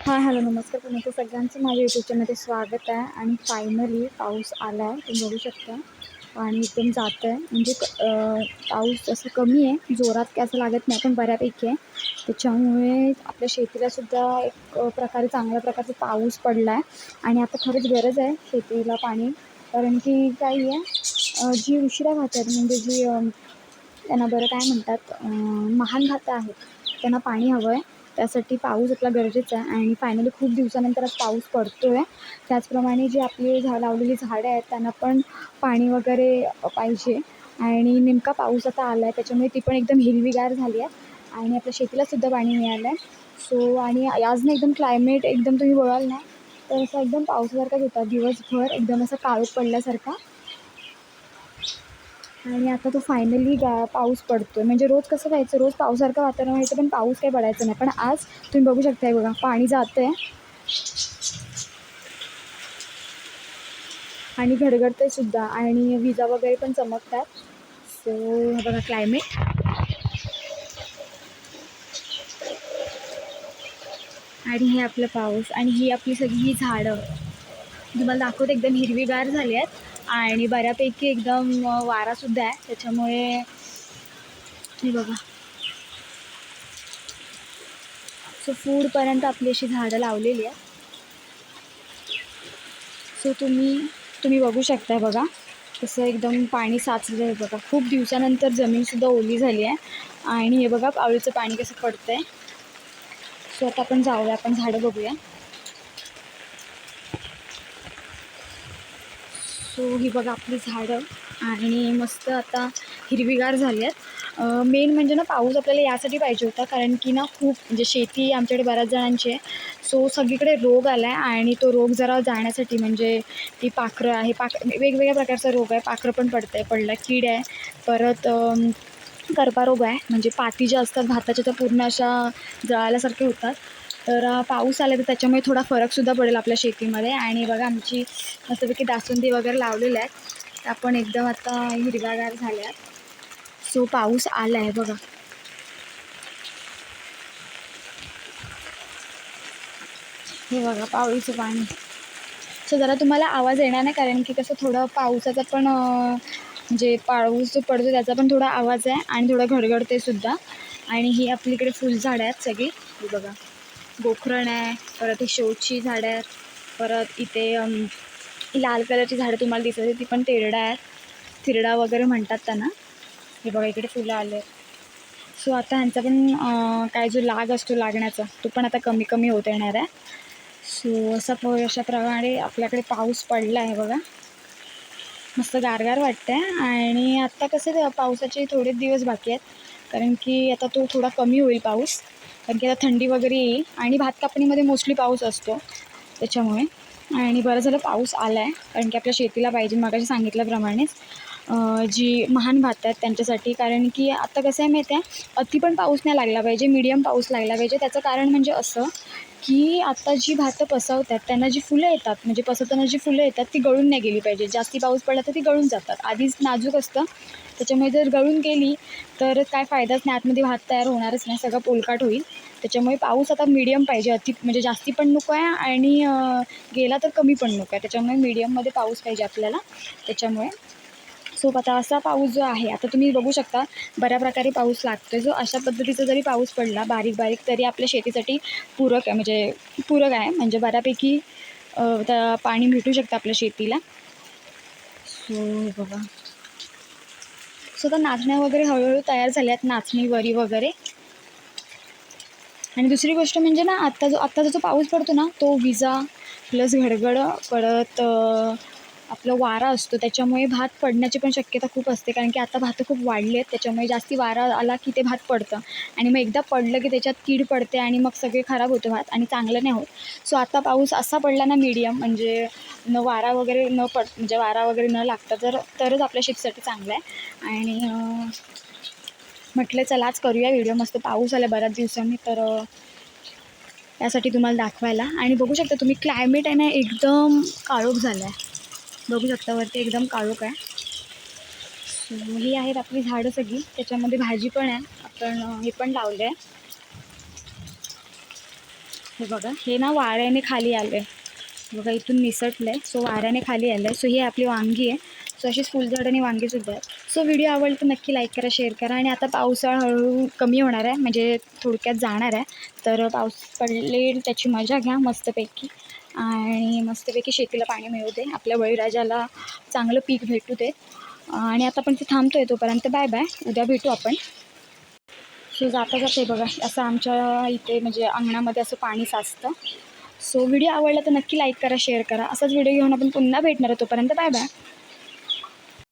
हां हॅलो नमस्कार. पुन्हा सगळ्यांचं माझ्या यूट्यूब चॅनलमध्ये स्वागत आहे. आणि फायनली पाऊस आला आहे तुम्ही बघू शकता. आणि एकदम जातं आहे म्हणजे क- पाऊस असं कमी आहे. जोरात काय असं लागत नाही पण बऱ्यापैकी आहे. त्याच्यामुळे आपल्या शेतीलासुद्धा एक प्रकारे चांगल्या प्रकारचा पाऊस पडला आहे. आणि आता खरंच गरज आहे शेतीला पाणी. कारण की काही आहे जी उशिरा खातात म्हणजे जी त्यांना बरं काय म्हणतात महान भातं आहेत त्यांना पाणी हवं आहे. त्यासाठी पाऊस आपला गरजेचा आहे. आणि फायनली खूप दिवसानंतर आज पाऊस पडतो आहे त्याचप्रमाणे जी आपली झा लावलेली झाडं आहेत त्यांना पण पाणी वगैरे पाहिजे. आणि नेमका पाऊस आता आला आहे त्याच्यामुळे ती पण एकदम हिरवीगार झाली आहे. आणि आपल्या शेतीलासुद्धा पाणी मिळालं आहे सो आणि आज ना एकदम क्लायमेट एकदम तुम्ही बघाल ना तर असं एकदम पावसासारखाच होता. दिवसभर एकदम असा काळोख पडल्यासारखा. आणि आता तो फायनली गा पाऊस पडतो आहे म्हणजे रोज कसं व्हायचं रोज पावसासारखं वातावरण व्हायचं पण पाऊस काही पडायचं नाही. पण आज तुम्ही बघू शकता बघा पाणी जातं आहे आणि घडघडतं सुद्धा. आणि विजा वगैरे पण चमकतात. सो हे बघा क्लायमेट आणि हे आपलं पाऊस. आणि ही आपली सगळी ही झाडं. तुम्हाला दाखवते एकदम हिरवीगार झाली आहेत. आणि बऱ्यापैकी एकदम वारासुद्धा आहे. त्याच्यामुळे हे बघा. सो फूडपर्यंत आपली अशी झाडं लावलेली आहेत. सो तुम्ही तुम्ही बघू शकताय बघा. तसं एकदम पाणी साचलं आहे बघा. खूप दिवसानंतर जमीनसुद्धा ओली झाली आहे. आणि हे बघा पावळीचं पाणी कसं पडतं आहे सो आता आपण जाऊया आपण झाडं बघूया. सो ही बघा आपली झाडं आणि मस्त आता हिरवीगार झाली आहेत. मेन म्हणजे ना पाऊस आपल्याला यासाठी पाहिजे होता कारण की ना खूप म्हणजे शेती आमच्याकडे बऱ्याच जणांची आहे. सो सगळीकडे रोग आला आहे आणि तो रोग जरा जाण्यासाठी म्हणजे ती पाखरं आहे पाक वेगवेगळ्या प्रकारचा रोग आहे पाखरं पण पडतं आहे पडलं कीड आहे परत करपा रोग आहे म्हणजे पाती ज्या असतात भाताच्या त्या पूर्ण अशा जळाल्यासारखे होतात. तर पाऊस आला तर त्याच्यामुळे थोडा फरकसुद्धा पडेल आपल्या शेतीमध्ये. आणि बघा आमची मस्तपैकी दासुंदी वगैरे लावलेल्या आहेत. त्या पण एकदम आता हिरव्यागार झाल्या सो पाऊस आला आहे बघा. हे बघा पाऊसचं पाणी. सो जरा तुम्हाला आवाज येणार नाही कारण की कसं थोडं पावसाचा पण म्हणजे पाऊस जो पडतो त्याचा पण थोडा आवाज आहे आणि थोडं घडघडते सुद्धा. आणि ही आपलीकडे फुलझाडं आहेत सगळी. बघा. गोखरण आहे परत ही शोची झाडं आहेत परत इथे लाल कलरची झाडं तुम्हाला दिसत आहे ती पण तेरडा आहेत. तिरडा वगैरे म्हणतात त्यांना. हे बघा इकडे फुलं आले सो आता ह्यांचा पण काय जो लाग असतो लागण्याचा तो पण आता कमी कमी होत येणार आहे. सो असा प अशाप्रकारे आपल्याकडे पाऊस पडला आहे बघा. मस्त गारगार वाटतं आहे आणि आत्ता कसं पावसाचे थोडेच दिवस बाकी आहेत कारण की आता तो थोडा कमी होईल पाऊस. कारण की आता थंडी वगैरे येईल आणि भात कापणीमध्ये मोस्टली पाऊस असतो त्याच्यामुळे. आणि बरं झालं पाऊस आला आहे कारण की आपल्या शेतीला पाहिजे मगाशी सांगितल्याप्रमाणेच जी महान भात आहेत त्यांच्यासाठी. कारण की आता कसं आहे माहिती आहे अति पण पाऊस नाही लागला पाहिजे मीडियम पाऊस लागला पाहिजे. त्याचं कारण म्हणजे असं की आता जी भातं पसवतात त्यांना जी फुलं येतात म्हणजे पसवताना जी फुलं येतात ती गळून नाही गेली पाहिजे. जास्ती पाऊस पडला तर ती गळून जातात. आधीच नाजूक असतं. त्याच्यामुळे जर गळून गेली तर काय फायदाच नाही. आतमध्ये भात तयार होणारच नाही. सगळं पोलकाट होईल. त्याच्यामुळे पाऊस आता मीडियम पाहिजे. अति म्हणजे जास्ती पण नको आहे आणि गेला तर कमी पण नको आहे. त्याच्यामुळे मीडियममध्ये पाऊस पाहिजे आपल्याला. त्याच्यामुळे सो आता असा पाऊस जो आहे आता तुम्ही बघू शकता बऱ्या प्रकारे पाऊस लागतो आहे जो अशा पद्धतीचा जरी पाऊस पडला बारीक बारीक तरी आपल्या शेतीसाठी पूरक आहे. म्हणजे पूरक आहे. म्हणजे बऱ्यापैकी पाणी भेटू शकतं आपल्या शेतीला. सो बघा. सो आता नाचण्या वगैरे हळूहळू तयार झाल्या आहेत नाचणी वरी वगैरे. आणि दुसरी गोष्ट म्हणजे ना आत्ता जो आत्ताचा जो पाऊस पडतो ना तो विजा प्लस घडघड परत आपलं वारा असतो त्याच्यामुळे भात पडण्याची पण शक्यता खूप असते. कारण की आता भात खूप वाढली आहेत त्याच्यामुळे जास्ती वारा आला की ते भात पडतं. आणि मग एकदा पडलं की त्याच्यात कीड पडते आणि मग सगळे खराब होते भात आणि चांगलं नाही होत. सो आता पाऊस असा पडला ना मीडियम म्हणजे न वारा वगैरे न पड म्हणजे वारा वगैरे न लागता तर तरच आपल्या शेतीसाठी चांगलं आहे. आणि म्हटलं चला आज करूया व्हिडिओ मस्त पाऊस आला बऱ्याच दिवसांनी तर त्यासाठी तुम्हाला दाखवायला. आणि बघू शकता तुम्ही क्लायमेट आहे ना एकदम काळोख झाला आहे बघू शकता वरती एकदम काळोख आहे. सो ही आहेत आपली झाडं सगळी. त्याच्यामध्ये भाजी पण आहे. आपण हे पण लावलं आहे हे बघा हे ना वाऱ्याने खाली आलं आहे बघा इथून निसटलं आहे सो वाऱ्याने खाली आलं आहे सो ही आपली वांगी आहे. सो अशीच फुलझाड आणि वांगीसुद्धा आहेत. सो व्हिडिओ आवडला तर नक्की लाईक करा शेअर करा. आणि आता पावसाळा हळूहळू कमी होणार आहे. म्हणजे थोडक्यात जाणार आहे. तर पाऊस पडले त्याची मजा घ्या मस्तपैकी. आणि मस्तपैकी शेतीला पाणी मिळू दे. आपल्या बळीराजाला चांगलं पीक भेटू दे. आणि आता पण ते थांबतो आहे तोपर्यंत बाय बाय. उद्या भेटू आपण. सो जाता जाते बघा असं आमच्या इथे म्हणजे अंगणामध्ये असं पाणी साचतं. सो व्हिडिओ आवडला तर नक्की लाईक करा शेअर करा. असाच व्हिडिओ घेऊन आपण पुन्हा भेटणार आहे तोपर्यंत बाय बाय.